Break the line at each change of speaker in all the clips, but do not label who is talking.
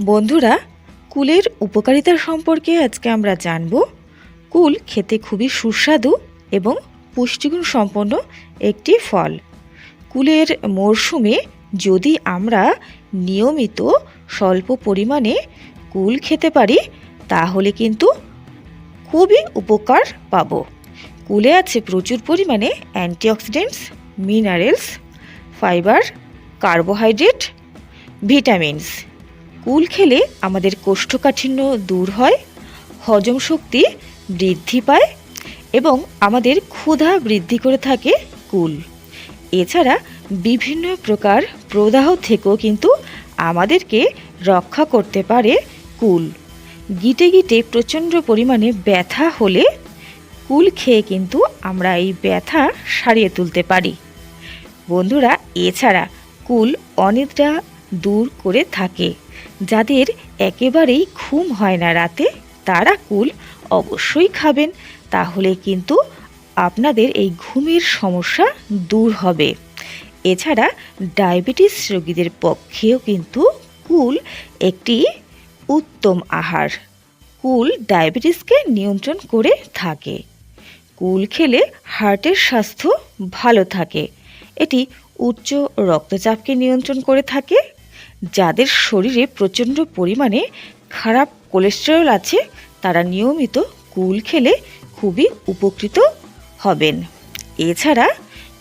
বন্ধুরা, কুলের উপকারিতা সম্পর্কে আজকে আমরা জানব। কুল খেতে খুবই সুস্বাদু এবং পুষ্টিগুণ সম্পন্ন একটি ফল। কুলের মরশুমে যদি আমরা নিয়মিত স্বল্প পরিমাণে কুল খেতে পারি, তাহলে কিন্তু খুবই উপকার পাব। কুলে আছে প্রচুর পরিমাণে antioxidants, minerals, fibre, carbohydrate, vitamins. কুল খেলে আমাদের কোষ্ঠকাঠিন্য দূর হয়, হজম শক্তি বৃদ্ধি পায় এবং আমাদের ক্ষুধা বৃদ্ধি করে থাকে কুল। এছাড়া বিভিন্ন প্রকার প্রদাহ থেকেও কিন্তু আমাদেরকে রক্ষা করতে পারে কুল। গিটে গিটে প্রচণ্ড পরিমাণে ব্যথা হলে কুল খেয়ে কিন্তু আমরা এই ব্যথা সারিয়ে তুলতে পারি। বন্ধুরা, এছাড়া কুল অনিদ্রা দূর করে থাকে। যাদের একেবারেই ঘুম হয় না রাতে, তারা কুল অবশ্যই খাবেন। তাহলে কিন্তু আপনাদের এই ঘুমের সমস্যা দূর হবে। এছাড়া ডায়াবেটিস রোগীদের পক্ষেও কিন্তু কুল একটি উত্তম আহার। কুল ডায়াবেটিসকে নিয়ন্ত্রণ করে থাকে। কুল খেলে হার্টের স্বাস্থ্য ভালো থাকে। এটি উচ্চ রক্তচাপকে নিয়ন্ত্রণ করে থাকে। যাদের শরীরে প্রচণ্ড পরিমাণে খারাপ কোলেস্টেরল আছে, তারা নিয়মিত কুল খেলে খুবই উপকৃত হবেন। এছাড়া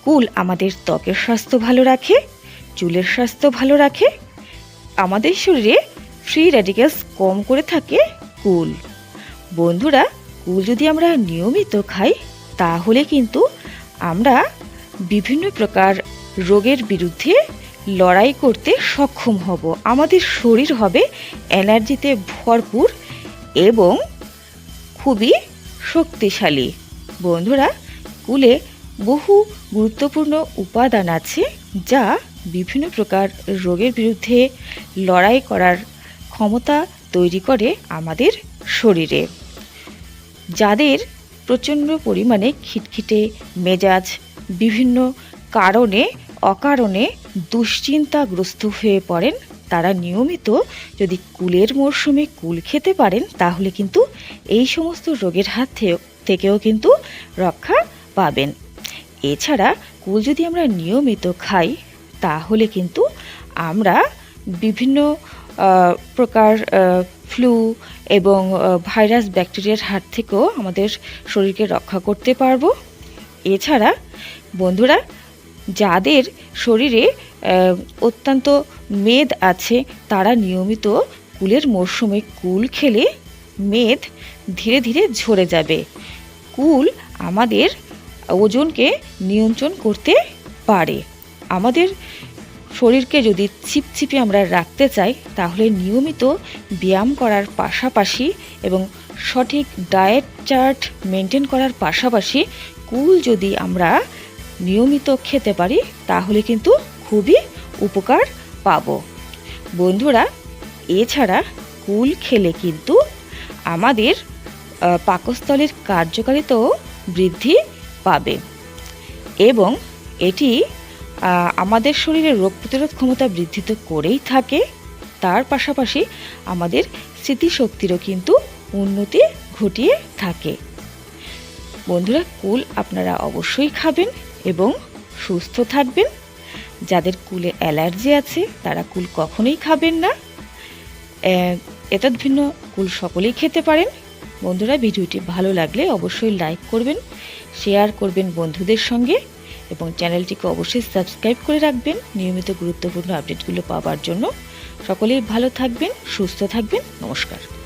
কুল আমাদের ত্বকের স্বাস্থ্য ভালো রাখে, চুলের স্বাস্থ্য ভালো রাখে, আমাদের শরীরে ফ্রি র্যাডিক্যালস কম করে থাকে কুল। বন্ধুরা, কুল যদি আমরা নিয়মিত খাই, তাহলে কিন্তু আমরা বিভিন্ন প্রকার রোগের বিরুদ্ধে লড়াই করতে সক্ষম হব। আমাদের শরীর হবে এনার্জিতে ভরপুর এবং খুবই শক্তিশালী। বন্ধুরা, কুলে বহু গুরুত্বপূর্ণ উপাদান আছে যা বিভিন্ন প্রকার রোগের বিরুদ্ধে লড়াই করার ক্ষমতা তৈরি করে আমাদের শরীরে। যাদের প্রচণ্ড পরিমাণে খিটখিটে মেজাজ, বিভিন্ন কারণে অকারণে দুশ্চিন্তাগ্রস্ত হয়ে পড়েন। তারা নিয়মিত যদি কুলের মরশুমে কুল খেতে পারেন, তাহলে কিন্তু এই সমস্ত রোগের হাত থেকেও কিন্তু রক্ষা পাবেন। এছাড়া কুল যদি আমরা নিয়মিত খাই, তাহলে কিন্তু আমরা বিভিন্ন প্রকার ফ্লু এবং ভাইরাস ব্যাকটেরিয়ার হাত থেকেও আমাদের শরীরকে রক্ষা করতে পারব। এছাড়া বন্ধুরা যাদের শরীরে অত্যন্ত মেদ আছে, তারা নিয়মিত কুলের মরশুমে কুল খেলে মেদ ধীরে ধীরে ঝরে যাবে। কুল আমাদের ওজনকে নিয়ন্ত্রণ করতে পারে। আমাদের শরীরকে যদি ছিপছিপে আমরা রাখতে চাই, তাহলে নিয়মিত ব্যায়াম করার পাশাপাশি এবং সঠিক ডায়েট চার্ট মেনটেন করার পাশাপাশি কুল যদি আমরা নিয়মিত খেতে পারি, তাহলে কিন্তু খুবই উপকার পাব। বন্ধুরা, এছাড়া কুল খেলে কিন্তু আমাদের পাকস্থলীর কার্যকারিতাও বৃদ্ধি পাবে। এবং এটি আমাদের শরীরের রোগ প্রতিরোধ ক্ষমতা বৃদ্ধি তো করেই থাকে। তার পাশাপাশি আমাদের স্মৃতিশক্তিরও কিন্তু উন্নতি ঘটিয়ে থাকে। বন্ধুরা, কুল আপনারা অবশ্যই খাবেন। এবং সুস্থ থাকবেন। যাদের কুলে অ্যালার্জি আছে, তারা কুল কখনোই খাবেন না। এতদ ভিন্ন কুল সকলেই খেতে পারেন। বন্ধুরা, ভিডিওটি ভালো লাগলে অবশ্যই লাইক করবেন, শেয়ার করবেন বন্ধুদের সঙ্গে এবং চ্যানেলটিকে অবশ্যই সাবস্ক্রাইব করে রাখবেন নিয়মিত গুরুত্বপূর্ণ আপডেটগুলো পাওয়ার জন্য। সকলেই ভালো থাকবেন, সুস্থ থাকবেন। নমস্কার।